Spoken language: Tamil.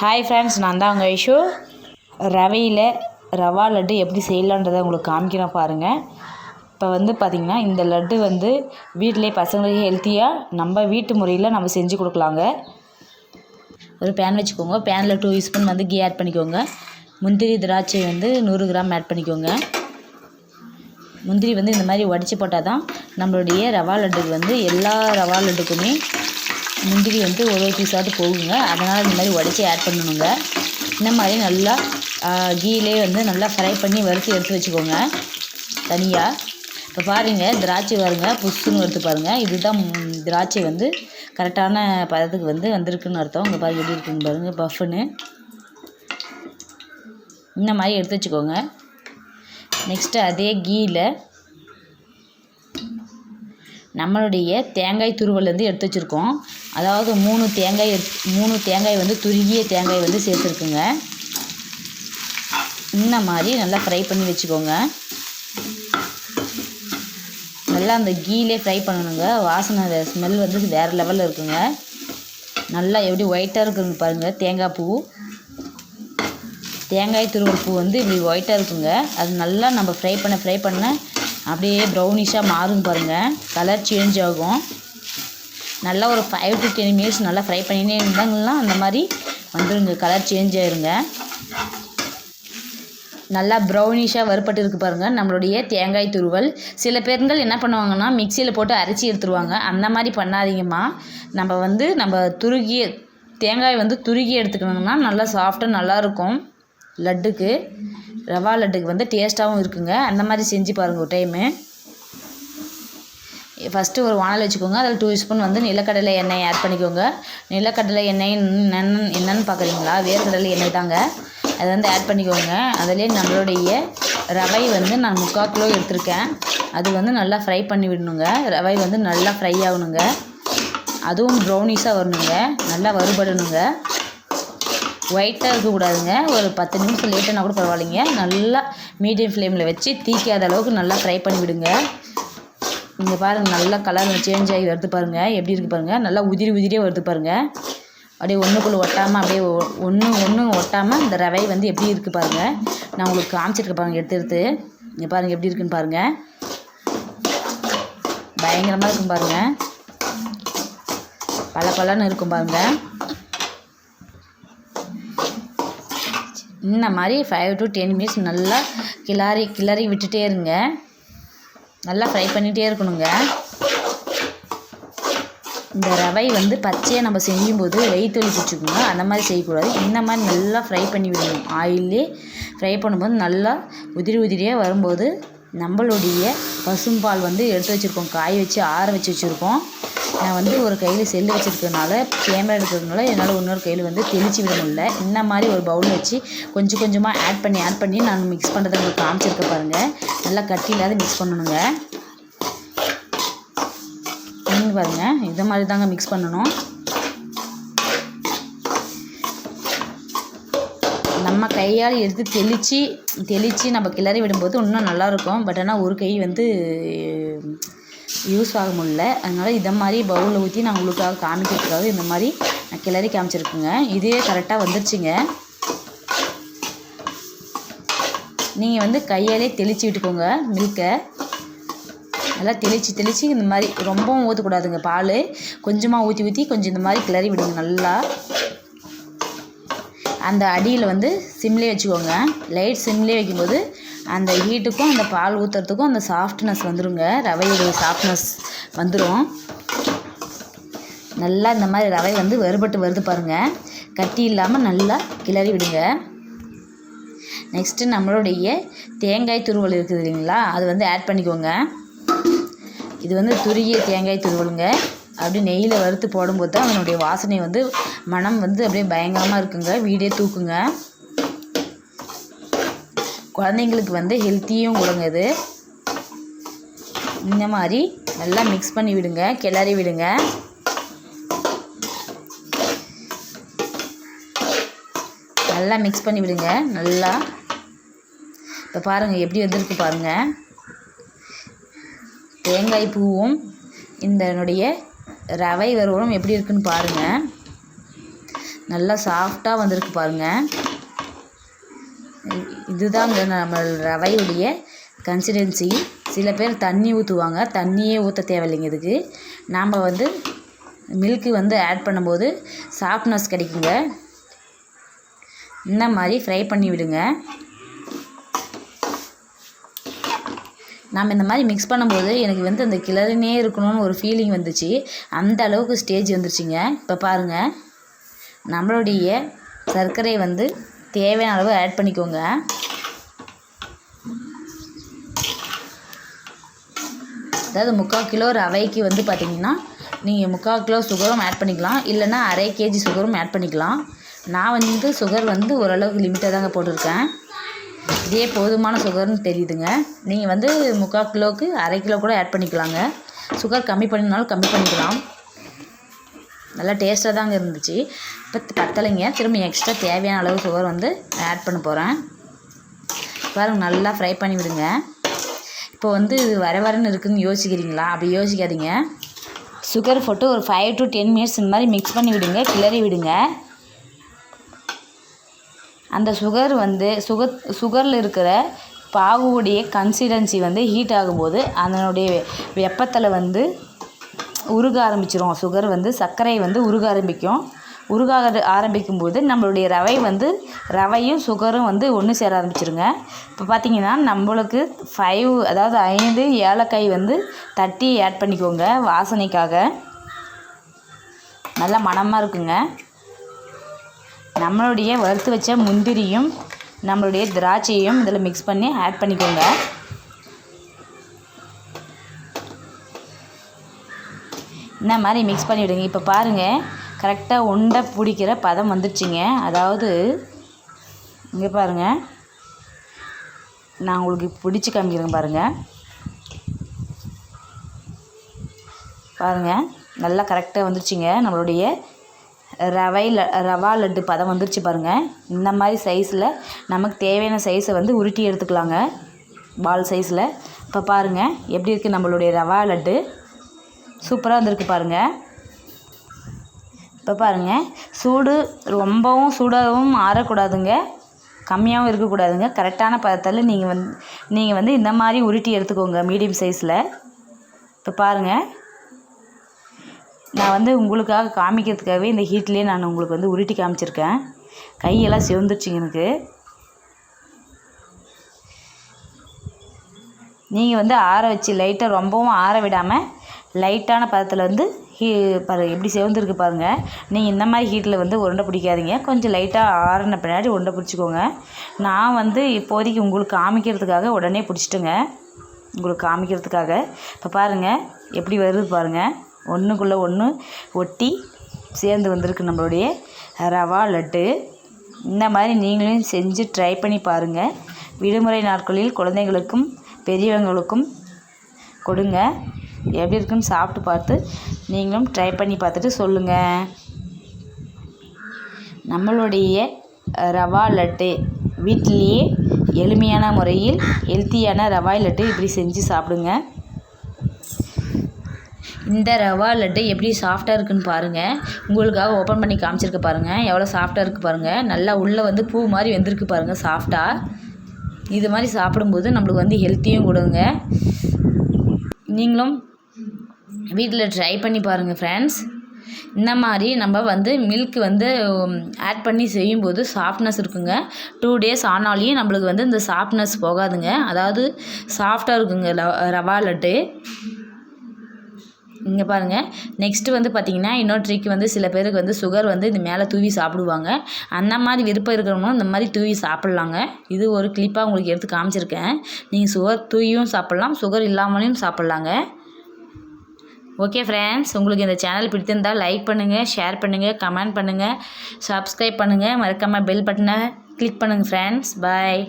ஹாய் ஃப்ரெண்ட்ஸ் நான் தான் உங்கள் ஐஷோ. ரவையில் ரவா லட்டு எப்படி செய்யலான்றதை உங்களுக்கு காமிக்கிறேன் பாருங்கள் இப்போ வந்து பார்த்திங்கன்னா இந்த லட்டு வந்து வீட்டிலே பசங்களுக்கு ஹெல்த்தியாக நம்ம வீட்டு முறையில் நம்ம செஞ்சு கொடுக்கலாங்க. ஒரு பேன் வச்சுக்கோங்க. பேனில் டூ ஸ்பூன் வந்து கீ ஆட் பண்ணிக்கோங்க. முந்திரி திராட்சை வந்து நூறு கிராம் ஆட் பண்ணிக்கோங்க. முந்திரி வந்து இந்த மாதிரி உடச்சி போட்டால் தான் நம்மளுடைய ரவா லட்டுக்கு வந்து எல்லா ரவா லட்டுக்குமே முந்திரி வந்து ஒரு ஒரு பீஸாவது போகுங்க. அதனால் இந்த மாதிரி உடச்சி ஆட் பண்ணணுங்க. இந்த மாதிரி நல்லா கீலே வந்து நல்லா ஃப்ரை பண்ணி வறுத்து எடுத்து வச்சுக்கோங்க. தனியாக இப்போ பாருங்கள் திராட்சை வருங்க புஷ்ஷுன்னு வறுத்து பாருங்கள் இதுதான் திராட்சை வந்து கரெக்டான பதத்துக்கு வந்து வந்திருக்குன்னு அர்த்தம். இங்கே பாருங்க எப்படி இருக்குன்னு பாருங்கள் பஃப்னு இந்த மாதிரி எடுத்து வச்சுக்கோங்க. நெக்ஸ்ட்டு அதே கீயில் நம்மளுடைய தேங்காய் துருவல் வந்து எடுத்து வச்சுருக்கோம். அதாவது மூணு தேங்காய் மூணு தேங்காய் வந்து துருகிய தேங்காய் வந்து சேர்த்துருக்குங்க. இந்த மாதிரி நல்லா ஃப்ரை பண்ணி வச்சுக்கோங்க. நல்லா அந்த கீலே ஃப்ரை பண்ணணுங்க. வாசனை ஸ்மெல் வந்து வேறு லெவலில் இருக்குங்க. நல்லா எப்படி ஒயிட்டாக இருக்குங்க பாருங்கள் தேங்காய் பூ. தேங்காய் துருவல் பூ வந்து இப்படி ஒயிட்டாக இருக்குங்க. அது நல்லா நம்ம ஃப்ரை பண்ண ஃப்ரை பண்ண அப்படியே ப்ரௌனிஷாக மாறும் பாருங்கள் கலர் சேஞ்ச் ஆகும். நல்லா ஒரு ஃபைவ் டு டென் மினிட்ஸ் நல்லா ஃப்ரை பண்ணினே இருந்தாங்கன்னா அந்த மாதிரி வந்துருங்க. கலர் சேஞ்ச் ஆயிருங்க. நல்லா ப்ரௌனிஷாக வறுபட்டு இருக்கு பாருங்கள் நம்மளுடைய தேங்காய் துருவல். சில பேருங்கள் என்ன பண்ணுவாங்கன்னா மிக்சியில் போட்டு அரைச்சி எடுத்துருவாங்க. அந்த மாதிரி பண்ணாதீங்கம்மா. நம்ம வந்து நம்ம துருகிய தேங்காய் வந்து துருகி எடுத்துக்கணுங்கன்னா நல்லா சாஃப்டாக நல்லாயிருக்கும் லட்டுக்கு. ரவா லட்டுக்கு வந்து டேஸ்ட்டாகவும் இருக்குங்க. அந்த மாதிரி செஞ்சு பாருங்கள் ஒரு டைமு. ஃபஸ்ட்டு ஒரு வானல் வச்சுக்கோங்க. அதில் டூ ஸ்பூன் வந்து நிலக்கடலை எண்ணெய் ஆட் பண்ணிக்கோங்க. நிலக்கடலை எண்ணெய் என்னென்னு என்னென்னு பார்க்குறீங்களா? வேர்க்கடலை எண்ணெய் தாங்க. அதை வந்து ஆட் பண்ணிக்கோங்க. அதிலே நம்மளுடைய ரவை வந்து நான் முக்கால் கிலோ எடுத்திருக்கேன். அது வந்து நல்லா ஃப்ரை பண்ணி விடணுங்க. ரவை வந்து நல்லா ஃப்ரை ஆகணுங்க. அதுவும் ப்ரௌனிஸாக வரணுங்க. நல்லா வறுபடணுங்க. ஒயிட்டாக இருக்கக்கூடாதுங்க. ஒரு பத்து நிமிஷம் லேட்டானா கூட பரவாயில்லைங்க. நல்லா மீடியம் ஃப்ளேமில் வச்சு தீக்காத அளவுக்கு நல்லா ஃப்ரை பண்ணி விடுங்க. இங்கே பாருங்கள் நல்லா கலர் சேஞ்ச் ஆகி வருது பாருங்கள் எப்படி இருக்குது பாருங்கள் நல்லா உதிரி உதிரியே வருது பாருங்கள் அப்படியே ஒன்றுக்குள்ளே ஒட்டாமல் அப்படியே ஒன்று ஒன்று ஒட்டாமல் இந்த ரவை வந்து எப்படி இருக்குது பாருங்கள் நான் உங்களுக்கு காமிச்சிருக்கேன் பாருங்கள் எடுத்து எடுத்து. இங்கே பாருங்கள் எப்படி இருக்குன்னு பாருங்கள் பயங்கரமாக இருக்கும் பாருங்கள் பல பலன்னு இருக்கும் பாருங்கள் இந்த மாதிரி ஃபைவ் டு டென் மினிட்ஸ் நல்லா கிளறி கிளறி விட்டுட்டே இருங்க. நல்லா ஃப்ரை பண்ணிகிட்டே இருக்கணுங்க. இந்த ரவை வந்து பச்சையாக நம்ம செய்யும்போது வயிற்று வச்சுக்கோங்க அந்த மாதிரி செய்யக்கூடாது. இந்த மாதிரி நல்லா ஃப்ரை பண்ணி விடணும் ஆயிலே ஃப்ரை பண்ணும்போது நல்லா உதிரி உதிரியாக வரும்போது நம்மளுடைய பசும்பால் வந்து எடுத்து வச்சுருக்கோம். காய வச்சு ஆற வச்சு வச்சுருக்கோம். நான் வந்து ஒரு கையில் செல்லு வச்சுருக்கனால கேமரா எடுக்கிறதுனால என்னால் இன்னொரு கையில் வந்து தெளிச்சு விட முடியல. இந்த மாதிரி ஒரு பவுல் வச்சு கொஞ்சம் கொஞ்சமாக ஆட் பண்ணி ஆட் பண்ணி நான் மிக்ஸ் பண்ணுறதை உங்களுக்கு காமிச்சிருக்க பாருங்கள் நல்லா கட்டி இல்லாத மிக்ஸ் பண்ணணுங்க. நீங்க பாருங்கள் இது மாதிரி தாங்க மிக்ஸ் பண்ணணும். நம்ம கையால் எடுத்து தெளித்து தெளித்து நம்ம கிளறி விடும்போது இன்னும் நல்லாயிருக்கும் பட் ஆனால் ஒரு கை வந்து யூஸ் ஆக முடியல. அதனால் இதை மாதிரி பவுலில் ஊற்றி நான் உங்களுக்காக காமிக்கிறதுக்காக இந்த மாதிரி நான் கிளறி காமிச்சிருக்குங்க. இதே கரெக்டாக வந்துருச்சுங்க. நீங்கள் வந்து கையாலே தெளித்து விட்டுக்கோங்க மில்கை நல்லா தெளித்து தெளித்து இந்த மாதிரி ரொம்பவும் ஊற்றக்கூடாதுங்க பால். கொஞ்சமாக ஊற்றி ஊற்றி கொஞ்சம் இந்த மாதிரி கிளறி விடுங்க நல்லா. அந்த அடியில் வந்து சிம்லேயே வச்சுக்கோங்க. லைட் சிம்லேயே வைக்கும்போது அந்த ஹீட்டுக்கும் அந்த பால் ஊற்றுறதுக்கும் அந்த சாஃப்ட்னஸ் வந்துருங்க. ரவையுடைய சாஃப்ட்னஸ் வந்துடும் நல்லா இந்த மாதிரி ரவை வந்து வறுபட்டு வருது பாருங்கள் கட்டி இல்லாமல் நல்லா கிளறி விடுங்க. நெக்ஸ்ட்டு நம்மளுடைய தேங்காய் துருவல் இருக்குது இல்லைங்களா? அது வந்து ஆட் பண்ணிக்கோங்க. இது வந்து துருகிய தேங்காய் துருவலுங்க. அப்படியே நெய்யில் வறுத்து போடும்போது தான் அதனுடைய வாசனை வந்து மனம் வந்து அப்படியே பயங்கரமாக இருக்குங்க. வீடே தூக்குங்க. குழந்தைங்களுக்கு வந்து ஹெல்த்தியும் கொடுங்க இது. இந்த மாதிரி நல்லா மிக்ஸ் பண்ணி விடுங்க கிளறி விடுங்க. நல்லா மிக்ஸ் பண்ணி விடுங்க நல்லா. இப்போ பாருங்கள் எப்படி வந்திருக்கு பாருங்கள் தேங்காய் பூவும் இதனுடைய ரவை வறுவலும் எப்படி இருக்குன்னு பாருங்கள் நல்லா சாஃப்டாக வந்திருக்கு பாருங்கள் இதுதாங்க நம்ம ரவையுடைய கன்சிடென்சி சில பேர் தண்ணி ஊற்றுவாங்க தண்ணியே ஊற்ற தேவையில்லைங்க இதுக்கு. நாம் வந்து மில்க்கு வந்து ஆட் பண்ணும்போது சாஃப்ட்னஸ் கிடைக்குங்க. இந்த மாதிரி ஃப்ரை பண்ணி விடுங்க. நாம் இந்த மாதிரி மிக்ஸ் பண்ணும்போது எனக்கு வந்து அந்த கிளறினே இருக்கணும்னு ஒரு ஃபீலிங் வந்துச்சு. அந்த அளவுக்கு ஸ்டேஜ் வந்துருச்சுங்க. இப்போ பாருங்கள் நம்மளுடைய சர்க்கரை வந்து தேவையான அளவு ஆட் பண்ணிக்கோங்க. அதாவது முக்கால் கிலோ ரவைக்கு வந்து பார்த்திங்கன்னா நீங்கள் முக்கால் கிலோ சுகரும் ஆட் பண்ணிக்கலாம். இல்லைன்னா அரை கேஜி சுகரும் ஆட் பண்ணிக்கலாம். நான் வந்து சுகர் வந்து ஓரளவுக்கு லிமிட்டாக தாங்க போட்டிருக்கேன். இதே போதுமான சுகர்னு தெரியுதுங்க. நீங்கள் வந்து முக்கால் கிலோவுக்கு அரை கிலோ கூட ஆட் பண்ணிக்கலாங்க. சுகர் கம்மி பண்ணினாலும் கம்மி பண்ணிக்கலாம். நல்லா டேஸ்ட்டாக தாங்க இருந்துச்சு. இப்போ பத்தலைங்க. திரும்ப எக்ஸ்ட்ரா தேவையான அளவு சுகர் வந்து ஆட் பண்ண போகிறேன் பாருங்க நல்லா ஃப்ரை பண்ணி விடுங்க. இப்போ வந்து இது வர வரன்னு இருக்குதுன்னு யோசிக்கிறீங்களா? அப்படி யோசிக்காதீங்க. சுகர் போட்டு ஒரு ஃபைவ் டு டென் மினிட்ஸ் இந்த மாதிரி மிக்ஸ் பண்ணி விடுங்க கிளறி விடுங்க. அந்த சுகர் வந்து சுகர் சுகரில் இருக்கிற பாகுவுடைய கன்சிடன்சி வந்து ஹீட் ஆகும்போது அதனுடைய வெப்பத்தில் வந்து உருக ஆரம்பிச்சிரும். சுகர் வந்து சர்க்கரை வந்து உருக ஆரம்பிக்கும். உருக ஆரம்பிக்கும் போது நம்மளுடைய ரவை வந்து ரவையும் சுகரும் வந்து ஒன்று சேர ஆரம்பிச்சிருங்க. இப்போ பார்த்தீங்கன்னா நம்மளுக்கு ஃபைவ் அதாவது ஐந்து ஏலக்காய் வந்து தட்டி ஆட் பண்ணிக்கோங்க வாசனைக்காக. நல்லா மணமாக இருக்குங்க. நம்மளுடைய வறுத்து வச்ச முந்திரியும் நம்மளுடைய திராட்சையும் இதில் மிக்ஸ் பண்ணி ஆட் பண்ணிக்கோங்க. இந்த மாதிரி மிக்ஸ் பண்ணி விடுங்க. இப்போ பாருங்கள் கரெக்டாக உண்டை பிடிக்கிற பதம் வந்துடுச்சிங்க அதாவது இங்கே பாருங்கள் நான் உங்களுக்கு பிடிச்சி காமிக்கிறேங்க பாருங்கள் பாருங்கள் நல்லா கரெக்டாக வந்துருச்சுங்க. நம்மளுடைய ரவை ல ரவா லட்டு பதம் வந்துருச்சு பாருங்கள் இந்த மாதிரி சைஸில் நமக்கு தேவையான சைஸை வந்து உருட்டி எடுத்துக்கலாங்க. பால் சைஸில் இப்போ பாருங்கள் எப்படி இருக்குது நம்மளுடைய ரவா லட்டு? சூப்பராக வந்திருக்கு பாருங்கள் இப்போ பாருங்கள் சூடு ரொம்பவும் சூடாகவும் ஆறக்கூடாதுங்க கம்மியாகவும் இருக்கக்கூடாதுங்க. கரெக்டான பதத்தில் நீங்கள் வந்து நீங்கள் வந்து இந்த மாதிரி உருட்டி எடுத்துக்கோங்க மீடியம் சைஸில். இப்போ பாருங்கள் நான் வந்து உங்களுக்காக காமிக்கிறதுக்காகவே இந்த ஹீட்லேயே நான் உங்களுக்கு வந்து உருட்டி காமிச்சிருக்கேன். கையெல்லாம் சிவந்துருச்சுங்க எனக்கு. நீங்கள் வந்து ஆற வச்சு லைட்டாக ரொம்பவும் ஆற விடாமல் லைட்டான பதத்தில் வந்து ஹீ பாரு எப்படி சேர்ந்துருக்கு பாருங்கள் நீங்கள் இந்த மாதிரி ஹீட்டில் வந்து உருண்டை பிடிக்காதீங்க. கொஞ்சம் லைட்டாக ஆறின பின்னாடி உருண்டை பிடிச்சிக்கோங்க. நான் வந்து இப்போதைக்கு உங்களுக்கு காமிக்கிறதுக்காக உடனே பிடிச்சிட்டுங்க. உங்களுக்கு காமிக்கிறதுக்காக. இப்போ பாருங்கள் எப்படி வருது பாருங்கள் ஒன்றுக்குள்ளே ஒன்று ஒட்டி சேர்ந்து வந்திருக்கு நம்மளுடைய ரவா லட்டு. இந்த மாதிரி நீங்களும் செஞ்சு ட்ரை பண்ணி பாருங்கள் விடுமுறை நாட்களில் குழந்தைகளுக்கும் பெரியவங்களுக்கும் கொடுங்க. எப்படி இருக்குன்னு சாப்பிட்டு பார்த்து நீங்களும் ட்ரை பண்ணி பார்த்துட்டு சொல்லுங்கள் நம்மளுடைய ரவா லட்டு வீட்டிலேயே எளிமையான முறையில் ஹெல்த்தியான ரவா லட்டு இப்படி செஞ்சு சாப்பிடுங்க. இந்த ரவா லட்டு எப்படி சாஃப்டாக இருக்குன்னு பாருங்கள் உங்களுக்காக ஓப்பன் பண்ணி காமிச்சிருக்க பாருங்கள் எவ்வளோ சாஃப்டாக இருக்குது பாருங்கள் நல்லா உள்ளே வந்து பூ மாதிரி வெந்திருக்கு பாருங்கள் சாஃப்டாக இது மாதிரி சாப்பிடும்போது நம்மளுக்கு வந்து ஹெல்த்தியும் கொடுங்க. நீங்களும் வீட்டில் ட்ரை பண்ணி பாருங்கள் ஃப்ரெண்ட்ஸ் இந்த மாதிரி நம்ம வந்து மில்க் வந்து ஆட் பண்ணி செய்யும்போது சாஃப்ட்னஸ் இருக்குங்க. டூ டேஸ் ஆனாலையும் நம்மளுக்கு வந்து இந்த சாஃப்ட்னஸ் போகாதுங்க. அதாவது சாஃப்டாக இருக்குங்க ரவா லட்டு. இங்கே பாருங்கள் நெக்ஸ்ட்டு வந்து பார்த்திங்கன்னா இன்னொரு ட்ரிக் வந்து சில பேருக்கு வந்து சுகர் வந்து இந்த மேலே தூவி சாப்பிடுவாங்க. அந்த மாதிரி விருப்பம் இருக்கிறவங்களும் இந்த மாதிரி தூவி சாப்பிட்லாங்க. இது ஒரு கிளிப்பாக உங்களுக்கு எடுத்து காமிச்சிருக்கேன். நீங்கள் சுகர் தூவியும் சாப்பிட்லாம் சுகர் இல்லாமலையும் சாப்பிட்லாங்க. ஓகே ஃப்ரெண்ட்ஸ் உங்களுக்கு இந்த சேனல் பிடித்திருந்தால் லைக் பண்ணுங்கள் ஷேர் பண்ணுங்கள் கமெண்ட் பண்ணுங்கள் சப்ஸ்கிரைப் பண்ணுங்கள் மறக்காமல் பெல் பட்டனை கிளிக் பண்ணுங்கள் ஃப்ரெண்ட்ஸ் பாய்